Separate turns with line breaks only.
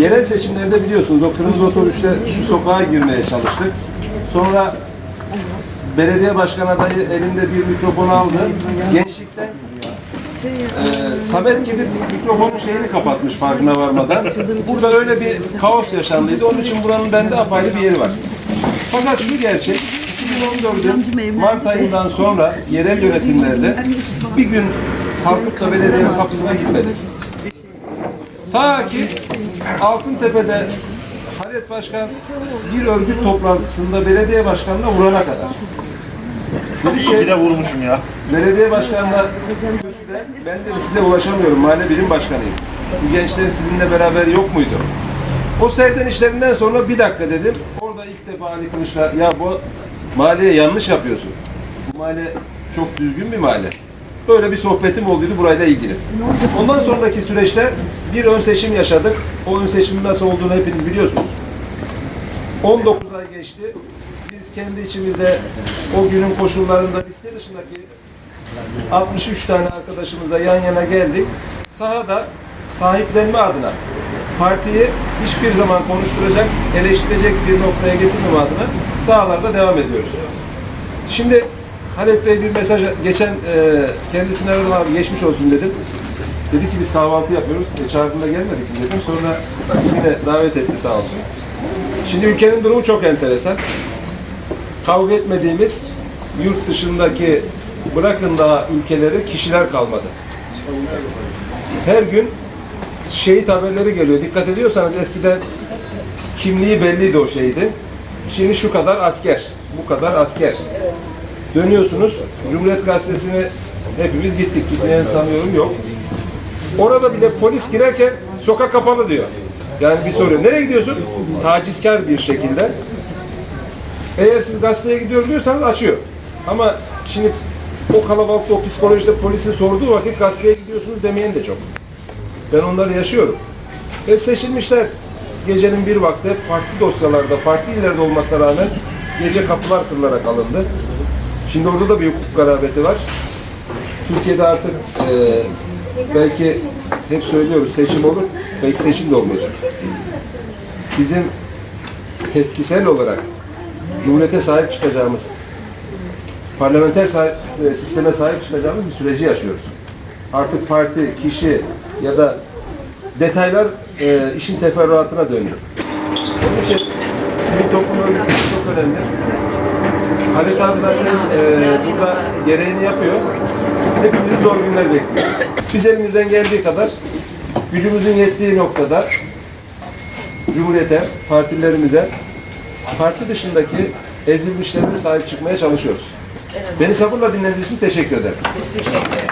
Yerel seçimlerde biliyorsunuz o kırmızı otobüsle şu sokağa girmeye çalıştık. Sonra belediye başkan adayı elinde bir mikrofon aldı. Gençlikten e, Samet gidip mikrofonun şeyini kapatmış farkına varmadan. Burada öyle bir kaos yaşandıydı. Onun için buranın bende apayrı bir yeri var. Fakat şu gerçek, 2014'ün Mart ayından sonra yerel yönetimlerde bir gün da belediyenin kapısına gitmedik. Ta ki Altıntepe'de Halet Başkan bir örgüt toplantısında belediye başkanına vurana kadar. Dedi
İyi ki
ki
de vurmuşum ya.
belediye başkanına ben de size ulaşamıyorum mahalle birim başkanıyım. Bu gençler sizinle beraber yok muydu? O serdenişlerinden sonra bir dakika dedim. Orada ilk defa Ali Kılıç'la ya bu mahalleye yanlış yapıyorsun. Bu mahalle çok düzgün bir mahalle. Böyle bir sohbetim olduydu burayla ilgili. Ondan sonraki süreçte bir ön seçim yaşadık. O ön seçimin nasıl olduğunu hepiniz biliyorsunuz. 19 ay geçti. Biz kendi içimizde o günün koşullarında liste dışındaki 63 tane arkadaşımızla yan yana geldik. Sahada sahiplenme adına partiyi hiçbir zaman konuşturacak, eleştirecek bir noktaya getirmeme adına sahalarda devam ediyoruz. Şimdi Halet Bey bir mesaj, geçen e, kendisine aradım abi geçmiş olsun dedim. Dedi ki biz kahvaltı yapıyoruz. E, çağırdığında gelmedik dedim. Sonra yine davet etti sağ olsun. Şimdi ülkenin durumu çok enteresan. Kavga etmediğimiz yurt dışındaki bırakın daha ülkeleri kişiler kalmadı. Her gün şehit haberleri geliyor. Dikkat ediyorsanız eskiden kimliği belliydi o şehidin. Şimdi şu kadar asker, bu kadar asker. Dönüyorsunuz, Cumhuriyet Gazetesi'ne hepimiz gittik. Gitmeyen sanıyorum yok. Orada bile polis girerken sokak kapalı diyor. Yani bir soruyor. Nereye gidiyorsun? Tacizkar bir şekilde. Eğer siz gazeteye gidiyorum diyorsanız açıyor. Ama şimdi o kalabalıkta, o psikolojide polisin sorduğu vakit gazeteye gidiyorsunuz demeyen de çok. Ben onları yaşıyorum. Ve seçilmişler gecenin bir vakti farklı dosyalarda, farklı illerde olmasına rağmen gece kapılar kırılarak alındı. Şimdi orada da bir hukuk garabeti var. Türkiye'de artık e, belki hep söylüyoruz seçim olur, belki seçim de olmayacak. Bizim tepkisel olarak Cumhuriyete sahip çıkacağımız, parlamenter sahip, e, sisteme sahip çıkacağımız bir süreci yaşıyoruz. Artık parti, kişi ya da detaylar e, işin teferruatına döndü. Onun için abi zaten e, burada gereğini yapıyor. Hepimizi zor günler bekliyor. Biz elimizden geldiği kadar gücümüzün yettiği noktada Cumhuriyete, partilerimize, parti dışındaki ezilmişlere sahip çıkmaya çalışıyoruz. Beni sabırla dinlediğiniz için teşekkür ederim.
Teşekkür ederim.